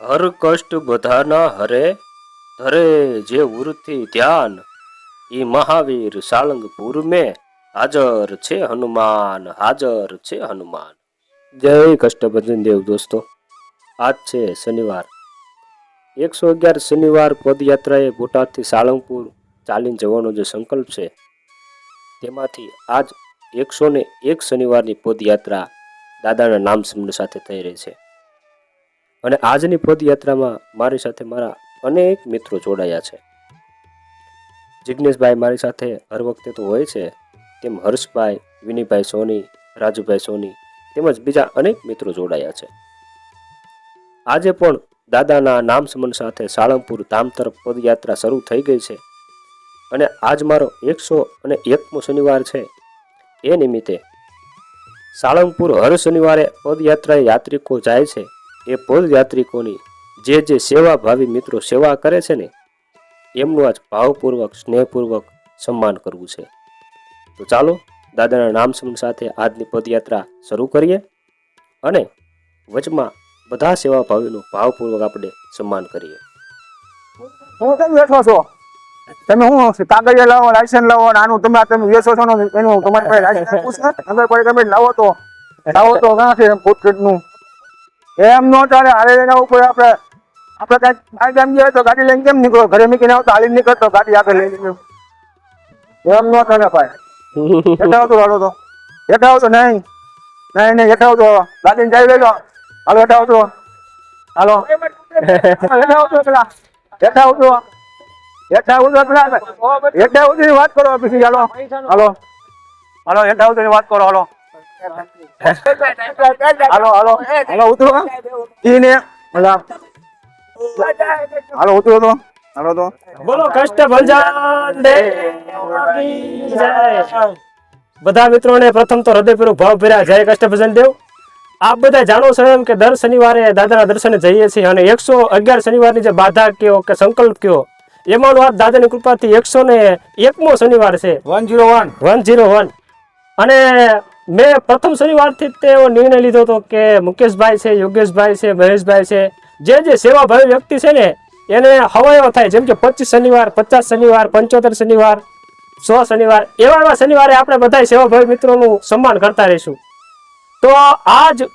હર કષ્ટ બધાના હરે, ધરે જે ઉરથી ધ્યાન, ઈ મહાવીર સાળંગપુર મે હાજર છે હનુમાન, હાજર છે હનુમાન. જય કષ્ટભંજન દેવ દોસ્તો, આજ છે શનિવાર. એકસો અગિયાર શનિવાર પદયાત્રાએ બોટાદથી સાળંગપુર ચાલીને જવાનો જે સંકલ્પ છે, તેમાંથી આજ એકસો ને એક શનિવારની પદયાત્રા દાદાના નામ સ્મરણ સાથે થઈ રહી છે. અને આજની પદયાત્રામાં મારી સાથે મારા અનેક મિત્રો જોડાયા છે. જિજ્ઞેશભાઈ મારી સાથે હર વખતે તો હોય છે, તેમ હર્ષભાઈ, વિનીભાઈ સોની, રાજુભાઈ સોની તેમજ બીજા અનેક મિત્રો જોડાયા છે. આજે પણ દાદાના નામ સમન સાથે સાળંગપુર ધામ તરફ પદયાત્રા શરૂ થઈ ગઈ છે અને આજ મારો એકસો અને એકમો શનિવાર છે. એ નિમિત્તે સાળંગપુર હર શનિવારે પદયાત્રાએ યાત્રિકો જાય છે એ પદયાત્રિકોની જે જે સેવાભાવી મિત્રો સેવા કરે છે ને, એમનું આજ ભાવપૂર્વક, સ્નેહપૂર્વક સન્માન કરવું છે. તો ચાલો, દાદાના નામ સ્મરણ સાથે આજની પદયાત્રા શરૂ કરીએ અને વચમાં બધા સેવાભાવીનું ભાવપૂર્વક આપણે સન્માન કરીએ. હું કેમ બેઠો છો? તમે શું કાગળિયા લાવો લાયસન્સ લાવો આનું તમે તમે વેચો છો એનું તમારી પાસે તમે લાવો તો? લાવો તો ક્યાં છે ફૂટપ્રિન્ટનું એમ નો ચાલે, હારે એના ઉપર આપણે આપણે કાંઈક બહાર ગામ જઈએ તો ગાડી લઈને કેમ નીકળો? ઘરે મૂકીને આવતો હાલી નીકળતો ગાડી આગળ લઈને એમ નો ચાલે ભાઈ. હેઠા આવતો હાલો તો. હેઠા આવતો નહીં. નહીં નહીં, હેઠા આવતો ગાડીને જઈ લેજો હાલો, હેઠા આવતો. હાલો. હેઠા આવતો પેલા. હેઠા આવતો. હેઠા આવતો પેલા. હેઠા આવતો વાત કરો પછી હાલો. હાલો. હાલો, હેઠા આવતો વાત કરો, હાલો. હાલો હાલો. હાલો ઉતરો. ઈને હાલો હાલો ઉતરો તો. હાલો તો. બોલો કષ્ટભંજન દેવની દે બધા મિત્રોને પ્રથમ તો હૃદયપૂર્વક ભાવ ભર્યા. જય કષ્ટભંજન દેવ. આપ બધા જાણો છો એમ કે દર શનિવારે દાદાના દર્શને જઈએ છીએ અને એકસો અગિયાર શનિવારની જે બાધા કયો કે સંકલ્પ કયો એમાંનો આ દાદાની કૃપાથી એકસો ને એકમો શનિવાર છે. One zero one. One zero one. અને મેં પ્રથમ શનિવારથી જ તેવો નિર્ણય લીધો હતો કે મુકેશભાઈ છે, યોગેશભાઈ છે, મહેશભાઈ છે, જે જે સેવાભાવી વ્યક્તિ છે ને, એને હવાયો થાય, જેમ કે પચીસ શનિવાર, પચાસ શનિવાર, પંચોતેર શનિવાર, સો શનિવાર એવા એવા શનિવારે આપણે બધા સેવાભાવી મિત્રોનું સન્માન કરતા રહીશું. તો આજ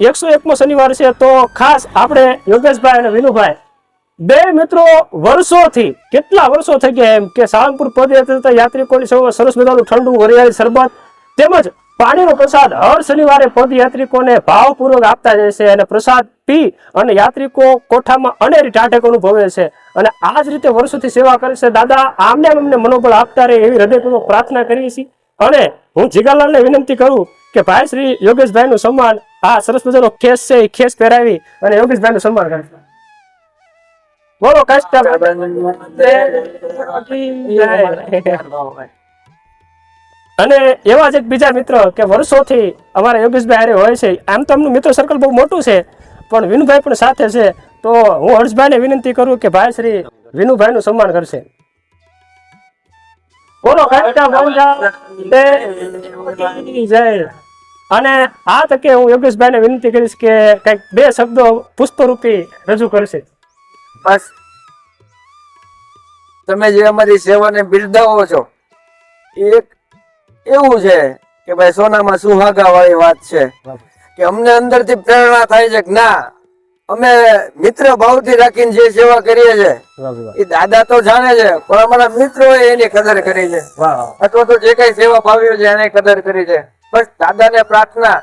એકસો એકમો શનિવાર છે, તો ખાસ આપણે યોગેશભાઈ અને વિનુભાઈ, બે મિત્રો વર્ષોથી, કેટલા વર્ષો થઈ ગયા એમ કે સાળંગપુર પદયાત્રા યાત્રિકોની સૌ સરસ મજાનું ઠંડુ વરિયાળી શરબત, તેમજ પાણીનો પ્રસાદ હર શનિવારે પદયાત્રિકોને ભાવપૂર્વક આપતા જાય છે અને પ્રસાદ પી અને યાત્રિકો કોઠામાં અનેરી ટાટક અનુભવે છે. અને આ જ રીતે વર્ષોથી સેવા કરે છે. દાદા આમને અમને મનોબળ આપતા રહે એવી હૃદયપૂર્વક પ્રાર્થના કરીએ છીએ. અને હું જીગાલાલને વિનંતી કરું કે ભાઈ શ્રી યોગેશભાઈનું સન્માન આ સરસ મજાનો ખેસ છે એ ખેસ પહેરાવી અને યોગેશભાઈનું સન્માન કરે બોલો કષ્ટ અને એવા જ એક બીજા મિત્ર કે વર્ષોથી અમારા યોગેશભાઈ હારે હોય છે. આમ તો એમનું મિત્ર સર્કલ બહુ મોટું છે પણ વિનુભાઈ પણ સાથે છે. તો હું હર્ષભાઈને વિનંતી કરું કે ભાઈ શ્રી વિનુભાઈનું સન્માન કરશે. બોલો જય અને આ તકે હું યોગેશભાઈને વિનંતી કરીશ કે કંઈક બે શબ્દો પુષ્પરૂપી રજૂ કરશે. બસ. તમે જે અમારી સેવાને બિરદાવો છો એક એવું છે કે ભાઈ સોનામાં સુહાગા વાળી વાત છે. કે અમને અંદરથી પ્રેરણા થાય છે કે ના અમે મિત્ર ભાવથી રાખીને જે સેવા કરીએ છે એ દાદા તો જાણે છે પણ અમારા મિત્રો એની કદર કરી છે. અથવા તો જે કઈ સેવા ભાવ્યો છે એને કદર કરી છે. બસ દાદાને પ્રાર્થના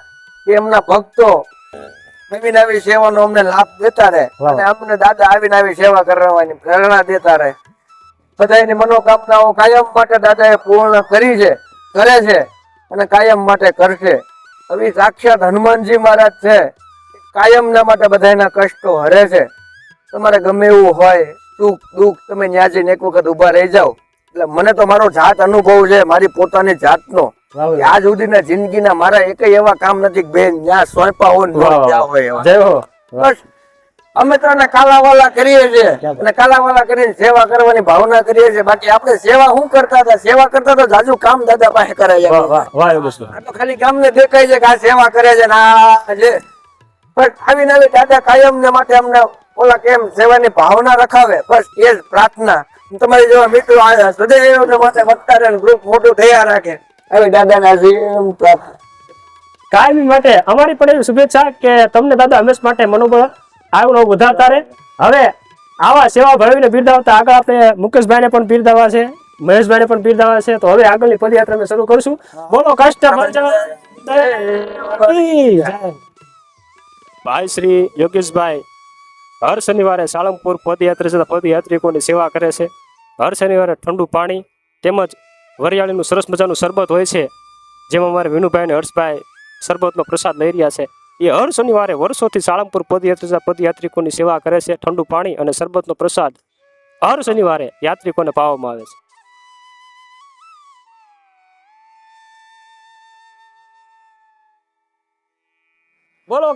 કે એમના ભક્તો નવી સેવા સેવાનો અમને લાભ દેતા રહે અને અમને દાદા આવીને આવી સેવા કરવાની પ્રેરણા દેતા રહે. બધાની મનોકામનાઓ કાયમ માટે દાદાએ પૂર્ણ કરી છે. કરે છે અને કાયમ માટે કરશે. હવે સાક્ષાત હનુમાનજી મહારાજ છે. કાયમના માટે બધાના કષ્ટો હરે છે. તમારે ગમે એવું હોય સુખ દુઃખ તમે ન્યા જઈને એક વખત ઊભા રહી જાઓ. એટલે મને તો મારો જાત અનુભવ છે મારી પોતાની જાતનો. આજ સુધીના જિંદગીના મારા એક એવા કામ નથી બેન ત્યાં સોંપા હોય. જય હો. બસ. અમે તો કાલાવાલા કરીએ છીએ. અને કાલાવાલા કરીને સેવા કરવાની ભાવના કરીએ છીએ. બાકી આપણે સેવા શું કરતા હતા? સેવા કરતા તો જાજુ કામ દાદા પાસે કરે છે. વાહ વાહ વાહ યોગેશભાઈ આ તો ખાલી ગામને દેખાય છે કે આ સેવા કરે છે ને આ પણ આવી નવી દાદા કાયમ ને માટે અમને ઓલા કેમ સેવાની ભાવના રખાવે? બસ એ જ પ્રાર્થના. તમારી જેવા મિત્રો આ સદૈવ માટે વધતા રહે ગ્રુપ મોટું થયા રાખે. આવી દાદાના જીવન પ્રાર્થના. કાયમી માટે અમારી પણ એવી શુભેચ્છા કે તમને દાદા હંમેશ માટે મનોબળ આવું નવું વધારતા રહે. હવે આવા સેવા ભાવીને બિરદાવતા આગળ આપણે મુકેશભાઈને પણ બિરદાવવા છે, મહેશભાઈને પણ બિરદાવવા છે. તો હવે આગળની પદયાત્રા અમે શરૂ કરશું. બોલો કષ્ટ ભાઈ શ્રી યોગેશભાઈ, હર શનિવારે સાળંગપુર પદયાત્રા જતા પદયાત્રિકોની સેવા કરે છે. હર શનિવારે ઠંડુ પાણી તેમજ વરિયાળીનું સરસ મજાનું શરબત હોય છે. જેમાં અમારે વિનુભાઈ અને હર્ષભાઈ શરબતનો પ્રસાદ લઈ રહ્યા છે. એ હર શનિવારે વર્ષોથી સાળંગપુર પદયાત્રા પદયાત્રિકોની સેવા કરે છે, ઠંડુ પાણી અને શરબતનો પ્રસાદ હર શનિવારે યાત્રિકોને પાવામાં આવે છે. બોલો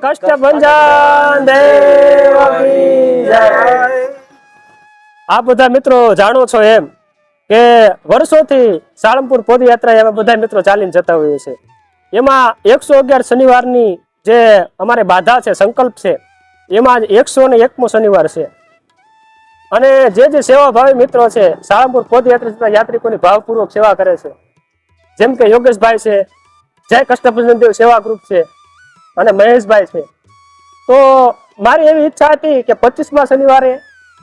આ બધા મિત્રો જાણો છો એમ કે વર્ષોથી સાળંગપુર પદયાત્રા એવા બધા મિત્રો ચાલીને જતા હોઈએ છે. એમાં એકસો અગિયાર શનિવારની જે અમારે બાધા છે સંકલ્પ છે એમાં જ એકસો ને એકમો શનિવાર છે. અને જે જે સેવાભાવી મિત્રો છે સાળંગપુર પદયાત્રા જતા યાત્રિકોની ભાવપૂર્વક સેવા કરે છે. જેમ કે યોગેશભાઈ છે જય કષ્ટભંજન દેવ સેવા ગ્રુપ છે અને મહેશભાઈ છે. તો મારી એવી ઈચ્છા હતી કે પચીસમાં શનિવારે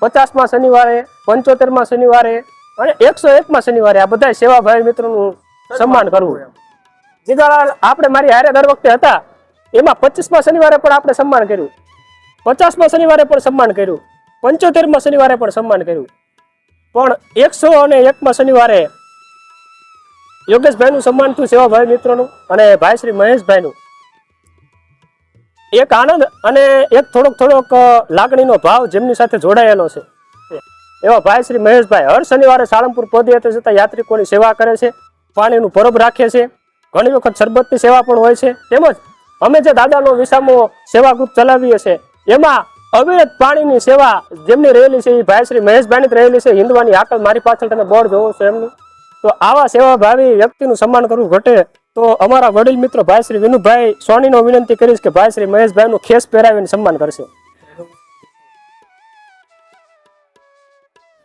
પચાસમાં શનિવારે પંચોતેરમાં શનિવારે અને એકસો એકમાં શનિવારે આ બધા સેવાભાવી મિત્રોનું સન્માન કરવું. જીગાલાલ આપણે મારી હારે દર વખતે હતા. એમાં પચીસમાં શનિવારે પણ આપણે સન્માન કર્યું. પચાસમાં શનિવારે પણ સન્માન કર્યું. પંચોતેરમાં શનિવારે પણ સન્માન કર્યું. પણ એકસો અને એકમાં શનિવારે યોગેશભાઈનું સન્માન થયું સેવાભાઈ મિત્રોનું અને ભાઈ શ્રી મહેશભાઈનું. એક આનંદ અને એક થોડોક થોડોક લાગણીનો ભાવ જેમની સાથે જોડાયેલો છે. એવા ભાઈ શ્રી મહેશભાઈ હર શનિવારે સાળંગપુર પદયાત્રા જતા યાત્રિકોની સેવા કરે છે. પાણીનું પરબ રાખે છે. ઘણી વખત શરબતની સેવા પણ હોય છે. તેમજ અમે જે દાદાનો વિસામો સેવા ગ્રુપ ચલાવીએ છીએ, એમાં અવિરત પાણીની સેવા જેમની રહેલી છે એ ભાઈ શ્રી મહેશભાઈની રહેલી છે. હિન્દવાની આકલ મારી પાછળ તમે બોર્ડ જોવો છો એમની. તો આવા સેવાભાવી વ્યક્તિનું સન્માન કરવું ઘટે તો અમારા વડીલ મિત્રો ભાઈ શ્રી વિનુભાઈ સોનીનો વિનંતી કરીશ કે ભાઈ શ્રી મહેશભાઈનું ખેસ પહેરાવીને સન્માન કરશે.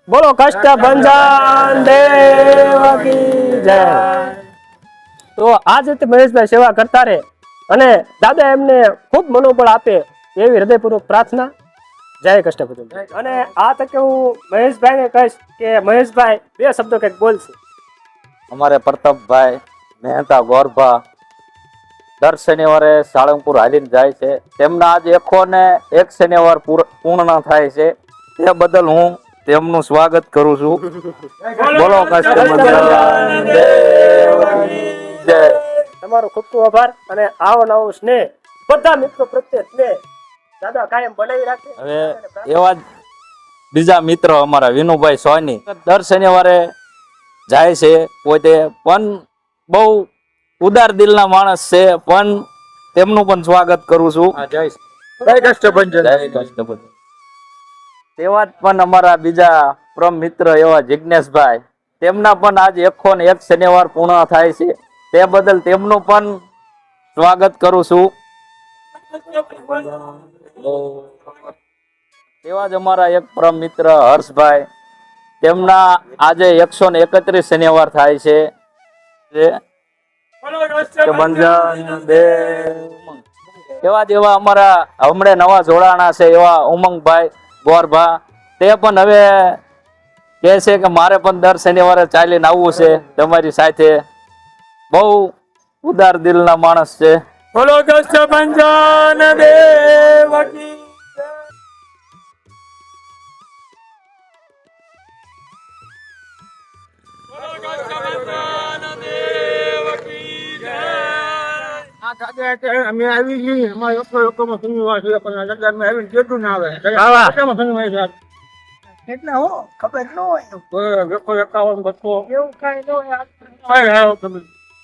બોલો કષ્ટ ભંજન દેવ તો આ જ રીતે મહેશભાઈ સેવા કરતા રહે. અને દાદા એમને ખૂબ મનોબળ આપે એવી હૃદયપૂર્વક પ્રાર્થના. જય કષ્ટભંજન અને આ તકે હું મહેશભાઈને કહીશ કે મહેશભાઈ બે શબ્દો કંઈક બોલશે. અમારે પ્રતાપભાઈ મહેતા ગોરભા દર શનિવારે સાળંગપુર હાલીને જાય છે. તેમના આજ એકો ને એક શનિવાર પૂર- પૂર્ણ થાય છે. તે બદલ હું તેમનું સ્વાગત કરું છું. બોલો દેવની જય તમારો ખૂબ ખૂબ આભાર અને આવો નવો સ્નેહ. બધા મિત્રો પ્રત્યે સ્નેહ. દાદા કાયમ બનાવી રાખે. હવે એવા બીજા મિત્રો અમારા વિનુભાઈ સોની. દર શનિવારે જાય છે પોતે પણ બહુ ઉદાર દિલના માણસ છે પણ તેમનું પણ સ્વાગત કરું છું. જય કષ્ટભંજન. જય તેવા જ પણ અમારા બીજા પરમ મિત્ર એવા જિજ્ઞેશભાઈ તેમના પણ આજ એકો ને એક શનિવાર પૂર્ણ થાય છે. તે બદલ તેમનું પણ સ્વાગત કરું છું. તેવા જ અમારા એક પરમ મિત્ર હર્ષભાઈ. તેમના આજે એકસો ને એકત્રીસ શનિવાર થાય છે. એવા જ એવા અમારા હમણે નવા જોડાણા છે એવા ઉમંગભાઈ ગોરભા. તે પણ હવે કહે છે કે મારે પણ દર શનિવારે ચાલીને આવવું છે તમારી સાથે. બહુ ઉદાર દિલના માણસ છે. બોલો કી અમે આવી ગઈ અમારે લોકો લોકોમાં પણ આ આવીને કેટલું ના આવે. કેટલામાં આજ? એટલે હો ખબર ન હોય. એકાવન બસો એવું કઈ ન હોય.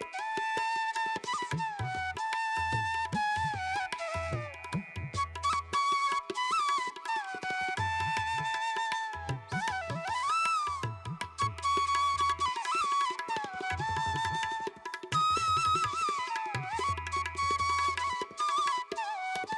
you